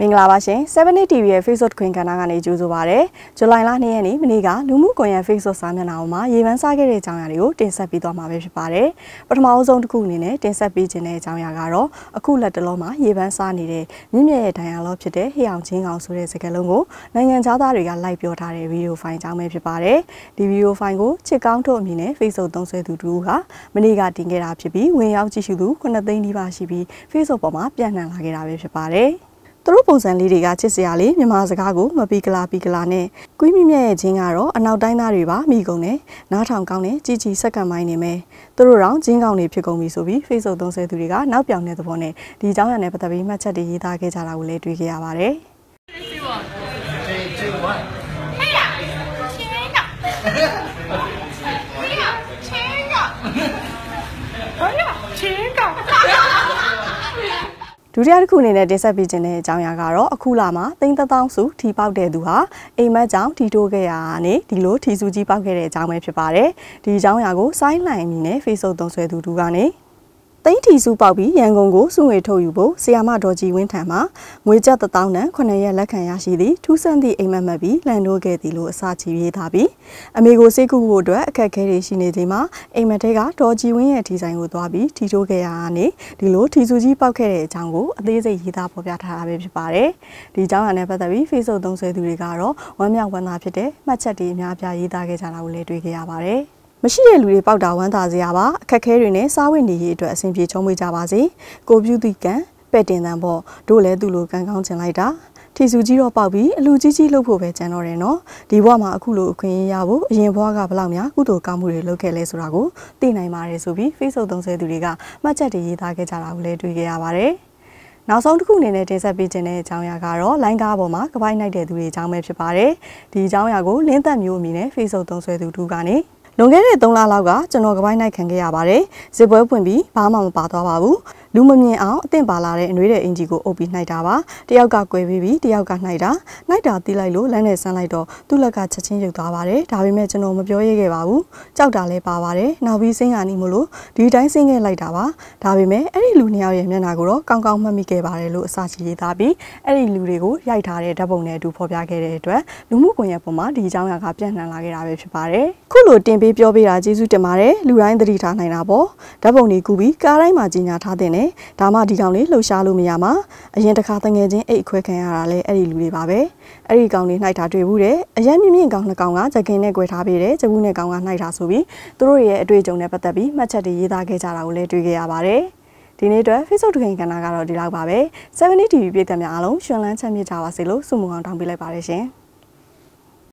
မင်္ဂလာပါရှင်7 TV ရဲ့ Facebook ခွင့်ကဏ္ဍကနေကြိုဆိုပါရစေ။ဇူလိုင်လ2ရက်နေ့မနေ့ကလူမှုကွန်ရက် Facebook စာမျက်နှာပေါ်မှာရေပန်းစားခဲ့တဲ့အကြောင်းအရာတွေကိုတင်ဆက်ပေးသွားမှာပဲဖြစ်ပါတယ်။ပထမအဆုံးတစ်ခုအနေနဲ့တင်ဆက်ပေးခြင်းတဲ့အကြောင်းအရာကတော့အခုလက်တလုံးမှာရေပန်းစားနေတဲ့မြင့်မြတ်ရဲ့ဒိုင်ယာလောဖြစ်တဲ့ဟေအောင်ချင်းကောင်ဆိုတဲ့စကားလုံးကိုနိုင်ငံခြားသားတွေကလိုက်ပြောထားတဲ့ဗီဒီယိုဖိုင်အကြောင်းပဲဖြစ်ပါတယ်။ဒီဗီဒီယိုဖိုင်ကိုချစ်ကောင်းထုတ်အမည်နဲ့ Facebook သုံးစွဲသူတူကမနေ့ကတင်ခဲ့တာဖြစ်ပြီးဝင်ရောက်ကြည့်ရှုသူ9သိန်းနီးပါးရှိပြီး Facebook ပေါ်မှာပြန့်နှံ့လာခဲ့တာပဲဖြစ်ပါတယ်။ သူတို့ပုံစံလေးတွေကချစ်စရာလေးမြန်မာစကားကိုမပီကလာပီကလာနဲ့ကွီးမိမြရဲ့ချင်းကတော့အနောက်တိုင်းသားတွေပါမိကုန်တယ်နားထောင်ကောင်းတယ်ជីជីစက္ကန့်ပိုင်းနေမယ်သူတို့တော့ချင်းကောင်းနေဖြစ်ကုန်ပြီဆိုပြီး Facebook သုံးဆဲသူတွေကနောက်ပြောင်တဲ့သဘောနဲ့ဒီအကြောင်းအရာနဲ့ပတ်သက်ပြီးမှတ်ချက်တွေရေးသားခဲ့ကြတာကိုလည်းတွေ့ခဲ့ရပါတယ် ဒုတိယတစ်ခုအနေနဲ့တင်ဆက်ပေးခြင်းတဲ့အကြောင်းအရာကတော့အခုလာမှာသိန်းသောင်းစုထီပေါက်တဲ့သူဟာအိမ်မက်ကြောင့်ထီတိုးခဲ့ရတာနဲ့ဒီလိုထီစုကြီးပေါက်ခဲ့တဲ့အကြောင်းပဲဖြစ်ပါတယ်ဒီအကြောင်းအရာကိုစိုင်းလိုင်အမည်နဲ့ Facebook သုံးဆွဲသူတူကနေ သိန်းထီစုပေါက်ပြီးရန်ကုန်ကိုစုငွေထုတ်ယူဖို့ဆီယာမဒေါ်ကြီးဝင်းထံမှငွေကျပ်1000တန်9ရက်လက်ခံရရှိသည့်ထူးဆန်းသည့်အိမ်မက်မှတ်ပြီးလန်တိုးခဲ့သည်လို့အစချီရေးထားပြီးအမေကိုစိတ်ကူဖို့အတွက်အခက်အခဲတွေရှိနေချိန်မှာအိမ်မက်ထဲကဒေါ်ကြီးဝင်းရဲ့ထီဆိုင်ကိုသွားပြီးထီထိုးခဲ့ရတာနဲ့ဒီလိုထီစုကြီးပေါက်ခဲ့တဲ့အကြောင်းကိုအသေးစိတ်ရေးသားဖော်ပြထားတာပဲဖြစ်ပါတယ်။ဒီအကြောင်းအရာနဲ့ပတ်သက်ပြီး Facebook သုံးစွဲသူတွေကတော့ဝမ်းမြောက်ဝမ်းသာဖြစ်တဲ့မှတ်ချက်တွေအများအပြားရေးသားခဲ့ကြတာကိုလည်းတွေ့ခဲ့ရပါတယ်။ မရှိတဲ့လူတွေပေါက်တာဝမ်းသာစရာပါအခက်ခဲတွေနဲ့စားဝတ်နေရေးအတွက်အဆင်ပြေချုံးမွေးကြပါစေကိုပြုသီကံပဲ့တင်တန်ပေါ့တို့လည်းသူ့လိုကံကောင်းချင်လိုက်တာထီစုကြီးတော့ပေါက်ပြီးအလူကြီးကြီးလှုပ်ဖို့ပဲကြံတော့တယ်နော်ဒီဘဝမှာအခုလိုအခွင့်အရေးရဖို့အရင်ဘဝကဘလောက်များကုသိုလ်ကောင်းမှုတွေလုပ်ခဲ့လဲဆိုတာကိုသိနိုင်ပါတယ်ဆိုပြီး Facebook သုံးဆဲသူတွေကမှတ်ချက်တွေရေးသားခဲ့ကြတာကိုလည်းတွေ့ခဲ့ရပါတယ်နောက်ဆုံးတစ်ခုအနေနဲ့တင်ဆက်ပေးခြင်းတဲ့အကြောင်းအရာကတော့လိုင်းကားပေါ်မှာကပိုက်နိုင်တဲ့သူတွေအကြောင်းပဲဖြစ်ပါတယ်ဒီအကြောင်းအရာကိုလင်းသက်မျိုးအမည်နဲ့ Facebook သုံးဆွဲသူတူကနေ လွန်ခဲ့တဲ့3လလောက်ကကျွန်တော်ကပိုင်းနိုင်ခံခဲ့ရပါတယ်ဇစ်ပွဲပွင့်ပြီးဘာမှမပါသွားပါဘူး လူမမြင်အောင်အသင့်ပါလာတဲ့အနှွေးတဲ့အင်ဂျီကိုအုပ်ပြီးနှိုက်တာပါတယောက်ကကွယ်ပြီးပြီးတယောက်ကနှိုက်တာနှိုက်တာတီးလိုက်လို့လမ်းနဲ့ဆန်းလိုက်တော့သူ့လက်ကချက်ချင်းရုပ်သွားပါတယ်ဒါပေမဲ့ကျွန်တော်မပြောရခဲ့ပါဘူးကြောက်တာလည်းပါပါတယ်နောက်ပြီးစင်းကနေမလို့ဒီတိုင်းစင်းခဲ့လိုက်တာပါဒါပေမဲ့အဲ့ဒီလူနှစ်ယောက်ရဲ့မျက်နှာကိုတော့ကောင်းကောင်းမှတ်မိခဲ့ပါတယ်လို့အစချရေးသားပြီးအဲ့ဒီလူတွေကိုရိုက်ထားတဲ့ဓာတ်ပုံနဲ့အတူဖော်ပြခဲ့တဲ့အတွက်လူမှုကွန်ရက်ပေါ်မှာဒီအကြောင်းအရာကပြန့်နှံ့လာခဲ့တာပဲဖြစ်ပါတယ်ခုလိုတင်ပေးပြောပေးတာကျေးဇူးတင်ပါတယ်လူတိုင်းသတိထားနိုင်တာပေါ့ဓာတ်ပုံတွေကူပြီးကားတိုင်းမှာကြီးညာထားတဲ့နဲ့ဒါမှဒီကောင်လေးလှုပ်ရှားလို့မရမှာအရင်တစ်ခါတငယ်ချင်းအိတ်ခွဲခံရတာလဲအဲ့ဒီလူတွေပါပဲအဲ့ဒီကောင်လေးနှိုက်တာတွေ့ဘူးတယ်အရင်မြင့်မြင့်ကောင်နှစ်ကောင်ကဂျကင်နဲ့꿰ထားပေးတယ်ဂျဘူးနဲ့ကောင်ကနှိုက်တာဆိုပြီးသူတို့ရဲ့အတွေ့အကြုံနဲ့ပတ်သက်ပြီးမှတ်ချက်တွေရေးသားခဲ့ကြတာကိုလည်းတွေ့ခဲ့ရပါတယ်ဒီနေ့အတွက် Facebook တခင်ကဏ္ဍကတော့ဒီလောက်ပါပဲ7 TV ပြည်သက်များအားလုံးရှင်လန်းချမ်းမြေ့ကြပါစေလို့ဆုမွန်အောင်တောင်းပေးလိုက်ပါတယ်ရှင်။